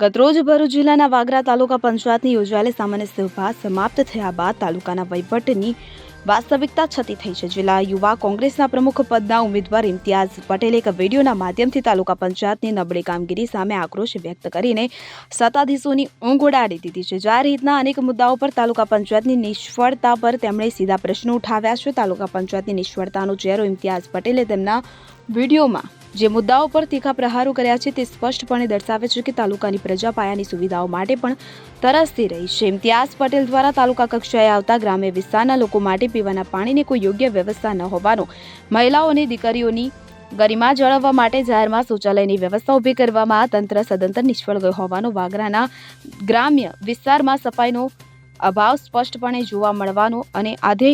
ગતરોજ ભરૂચ જિલ્લાના વાગરા તાલુકા પંચાયતની યોજાયેલી સામાન્ય સભા સમાપ્ત થયા બાદ તાલુકાના વહીવટની વાસ્તવિકતા છતી થઈ છે. જિલ્લા યુવા કોંગ્રેસના પ્રમુખ પદના ઉમેદવાર ઇમ્તિયાઝ પટેલે એક વિડીયોના માધ્યમથી તાલુકા પંચાયતની નબળી કામગીરી સામે આક્રોશ વ્યક્ત કરીને સત્તાધીશોની ઊંઘ ઉડાડી દીધી છે. જાહેર રીતના અનેક મુદ્દાઓ પર તાલુકા પંચાયતની નિષ્ફળતા પર તેમણે સીધા પ્રશ્નો ઉઠાવ્યા છે. તાલુકા પંચાયતની નિષ્ફળતાનો ચહેરો ઇમ્તિયાઝ પટેલે તેમના વિડીયોમાં જે મુદ્દાઓ પર તીખા પ્રહારો કર્યા છે તે સ્પષ્ટપણે દર્શાવે છે કે તાલુકાની પ્રજા પાયાની સુવિધાઓ માટે પણ તરસતી રહી છે. ઇમ્તિયાઝ પટેલ દ્વારા તાલુકા કક્ષાએ આવતા ગ્રામ્ય વિસ્તારના લોકો માટે પીવાના પાણીની કોઈ યોગ્ય વ્યવસ્થા ન હોવાનો મહિલાઓ અને દીકરીઓની ગરિમા જાળવવા માટે જાહેરમાં શૌચાલયની વ્યવસ્થા ઊભી કરવામાં તંત્ર સદંતર નિષ્ફળ ગયો હોવાનો વાગરાના ગ્રામ્ય વિસ્તારમાં સફાઈનો અભાવ સ્પષ્ટપણે જોવા મળવાનો અને આધે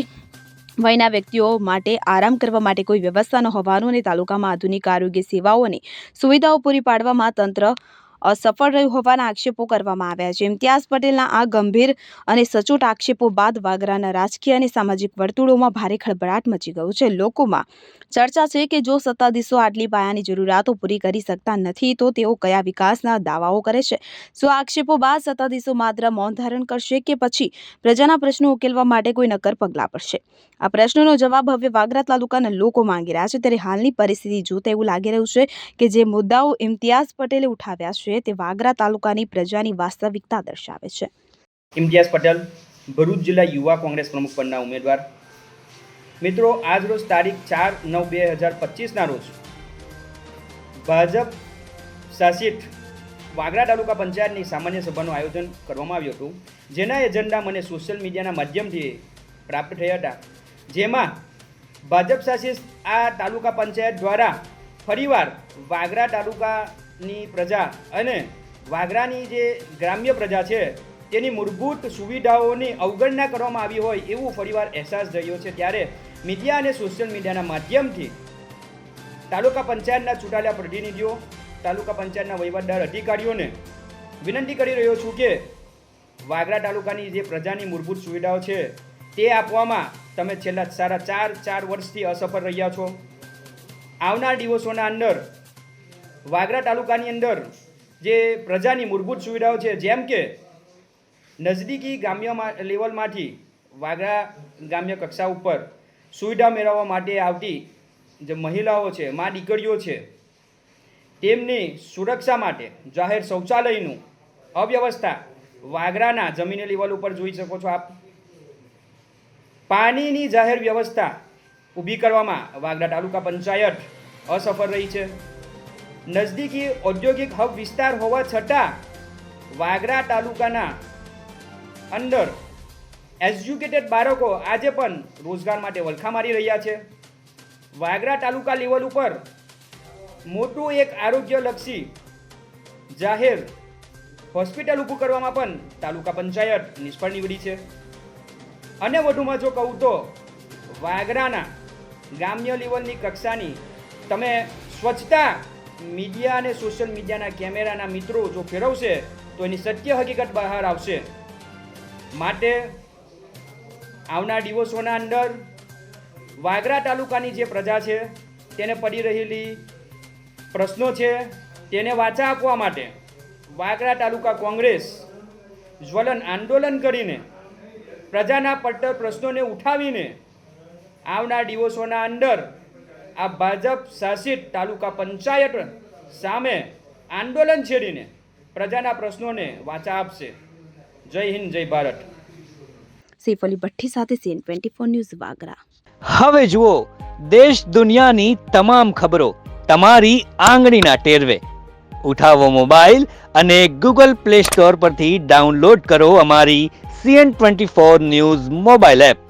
વયના વ્યક્તિઓ માટે આરામ કરવા માટે કોઈ વ્યવસ્થા ન હોવાનું અને તાલુકામાં આધુનિક આરોગ્ય સેવાઓ અને સુવિધાઓ પૂરી પાડવામાં તંત્ર અસફળ રહ્યું હોવાના આક્ષેપો કરવામાં આવ્યા છે. ઇમ્તિયાઝ પટેલના આ ગંભીર અને સચોટ આક્ષેપો બાદ વાગરાના રાજકીય અને સામાજિક વર્તુળોમાં ભારે ખળભળાટ મચી ગયો છે. લોકોમાં ચર્ચા છે કે જો સત્તાધીશો આટલી પાયાની જરૂરિયાતો પૂરી કરી શકતા નથી, તો તેઓ કયા વિકાસના દાવાઓ કરે છે? શું આક્ષેપો બાદ સત્તાધીશો માત્ર મૌન ધારણ કરશે કે પછી પ્રજાના પ્રશ્નો ઉકેલવા માટે કોઈ નક્કર પગલાં પડશે આ પ્રશ્નોનો જવાબ હવે વાગરા તાલુકાના લોકો માંગી રહ્યા છે. ત્યારે હાલની પરિસ્થિતિ જોતા એવું લાગી રહ્યું છે કે જે મુદ્દાઓ ઇમ્તિયાઝ પટેલે ઉઠાવ્યા છે તે વાગરા તાલુકાની પ્રજાની વાસ્તવિકતા દર્શાવે છે. ઇમ્તિયાઝ પટેલ, ભરૂચ જિલ્લા યુવા કોંગ્રેસ પ્રમુખ પદના ઉમેદવાર. મિત્રો, આજ રોજ તારીખ ચાર નવ બે હજાર પચીસના રોજ ભાજપ શાસિત વાગરા તાલુકા પંચાયતની સામાન્ય સભાનું આયોજન કરવામાં આવ્યું હતું, જેના એજન્ડા મને સોશિયલ મીડિયાના માધ્યમથી પ્રાપ્ત થયા હતા. જેમાં ભાજપ શાસિત આ તાલુકા પંચાયત દ્વારા ફરીવાર વાગરા તાલુકાની પ્રજા અને વાગરાની જે ગ્રામ્ય પ્રજા છે, તેની મૂળભૂત સુવિધાઓની અવગણના કરવામાં આવી હોય એવું ફરીવાર અહેસાસ રહ્યો છે. ત્યારે મીડિયા અને સોશિયલ મીડિયાના માધ્યમથી તાલુકા પંચાયતના ચૂંટાયેલા પ્રતિનિધિઓ, તાલુકા પંચાયતના વહીવટદાર અધિકારીઓને વિનંતી કરી રહ્યો છું કે વાગરા તાલુકાની જે પ્રજાની મૂળભૂત સુવિધાઓ છે, તે આપવામાં તમે છેલ્લા સાડા ચાર ચાર વર્ષથી અસફળ રહ્યા છો. આવનાર દિવસોના અંદર વાગરા તાલુકાની અંદર જે પ્રજાની મૂળભૂત સુવિધાઓ છે, જેમ કે નજદીકી ગ્રામ્ય લેવલમાંથી વાગરા ગ્રામ્ય કક્ષા ઉપર સુવિધા મેળવવા માટે આવતી જે મહિલાઓ છે, મા દીકરીઓ છે, તેમની સુરક્ષા માટે જાહેર શૌચાલયનું અવ્યવસ્થા વાગરાના જમીન લેવલ ઉપર જોઈ શકો છો આપ. પાણીની જાહેર વ્યવસ્થા ઊભી કરવામાં વાગરા તાલુકા પંચાયત અસફળ રહી છે. નજદીકી ઔદ્યોગિક હબ વિસ્તાર હોવા છતાં વાગરા તાલુકાના અંદર એજ્યુકેટેડ બાળકો આજે પણ રોજગાર માટે વલખા મારી રહ્યા છે. વાગરા તાલુકા લેવલ ઉપર મોટું એક આરોગ્યલક્ષી જાહેર હોસ્પિટલ ઊભું કરવામાં પણ તાલુકા પંચાયત નિષ્ફળ નીવડી છે. અને વધુમાં જો કહું તો વાગરાના ગ્રામ્ય લેવલની કક્ષાની તમે સ્વચ્છતા મીડિયા અને સોશિયલ મીડિયાના કેમેરાના મિત્રો જો ફેરવશે, તો એની સત્ય હકીકત બહાર આવશે. માટે આવનાર દિવસોના અંદર વાગરા તાલુકાની જે પ્રજા છે, તેને પડી રહેલી પ્રશ્નો છે, તેને વાચા આપવા માટે વાગરા તાલુકા કોંગ્રેસ જ્વલન આંદોલન કરીને પ્રજાના પડતર પ્રશ્નોને ઉઠાવીને આવનાર દિવસોના અંદર આ ભાજપ શાસિત તાલુકા પંચાયત સામે આંદોલન છેડીને પ્રજાના પ્રશ્નોને વાચા આપશે. જય હિન્દ જય ભારત. સૈફ અલી ભઠ્ઠી સાથે CN twenty four news Vagra. હવે જુઓ દેશ દુનિયાની તમામ ખબરો તમારી આંગળીના ટેરવે. ઉઠાવો મોબાઈલ અને ગૂગલ પ્લે સ્ટોર પરથી ડાઉનલોડ કરો અમારી CN twenty four news mobile app.